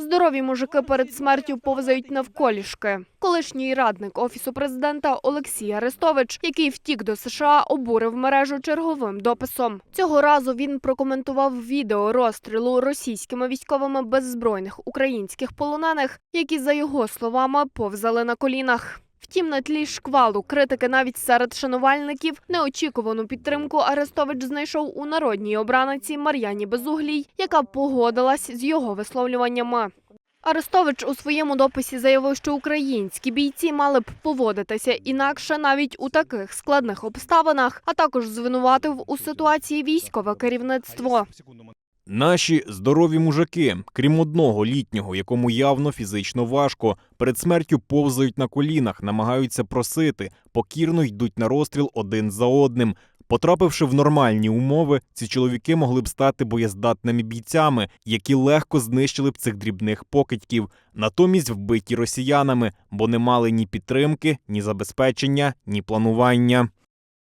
Здорові мужики перед смертю повзають навколішки. Колишній радник офісу президента Олексій Арестович, який втік до США, обурив мережу черговим дописом. Цього разу він прокоментував відео розстрілу російськими військовими беззбройних українських полонених, які, за його словами, повзали на колінах. Втім, на тлі шквалу критики навіть серед шанувальників неочікувану підтримку Арестович знайшов у народній обраниці Мар'яні Безуглій, яка погодилась з його висловлюваннями. Арестович у своєму дописі заявив, що українські бійці мали б поводитися інакше навіть у таких складних обставинах, а також звинуватив у ситуації військове керівництво. Наші здорові мужики, крім одного літнього, якому явно фізично важко, перед смертю повзають на колінах, намагаються просити, покірно йдуть на розстріл один за одним. Потрапивши в нормальні умови, ці чоловіки могли б стати боєздатними бійцями, які легко знищили б цих дрібних покидьків, натомість вбиті росіянами, бо не мали ні підтримки, ні забезпечення, ні планування.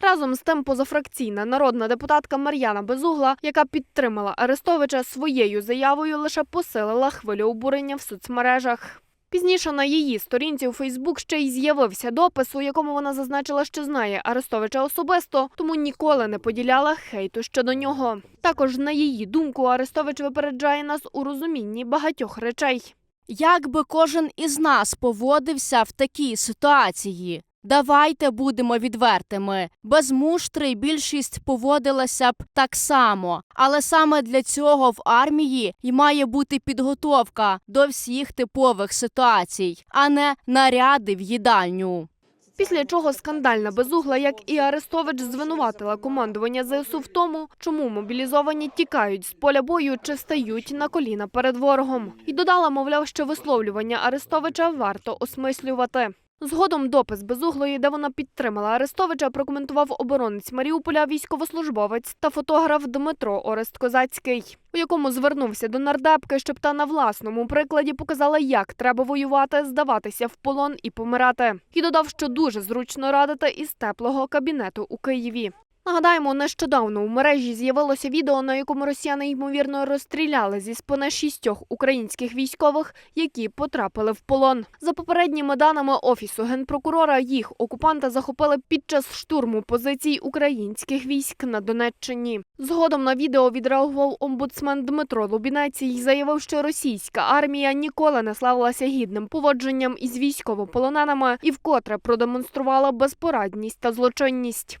Разом з тим, позафракційна народна депутатка Мар'яна Безугла, яка підтримала Арестовича своєю заявою, лише посилила хвилю обурення в соцмережах. Пізніше на її сторінці у Фейсбук ще й з'явився допис, у якому вона зазначила, що знає Арестовича особисто, тому ніколи не поділяла хейту щодо нього. Також, на її думку, Арестович випереджає нас у розумінні багатьох речей. Як би кожен із нас поводився в такій ситуації? Давайте будемо відвертими. Без муштри більшість поводилася б так само, але саме для цього в армії й має бути підготовка до всіх типових ситуацій, а не наряди в їдальню. Після чого скандальна безугла, як і Арестович, звинуватила командування ЗСУ в тому, чому мобілізовані тікають з поля бою чи стають на коліна перед ворогом. І додала, мовляв, що висловлювання Арестовича варто осмислювати. Згодом допис безуглої, де вона підтримала Арестовича, прокоментував оборонець Маріуполя, військовослужбовець та фотограф Дмитро Орест Козацький, у якому звернувся до нардепки, щоб та на власному прикладі показала, як треба воювати, здаватися в полон і помирати. І додав, що дуже зручно радити із теплого кабінету у Києві. Нагадаємо, нещодавно у мережі з'явилося відео, на якому росіяни ймовірно розстріляли зі спини шістьох українських військових, які потрапили в полон. За попередніми даними офісу генпрокурора, їх окупанти захопили під час штурму позицій українських військ на Донеччині. Згодом на відео відреагував омбудсмен Дмитро Лубінець і заявив, що російська армія ніколи не славилася гідним поводженням із військовополоненими і вкотре продемонструвала безпорадність та злочинність.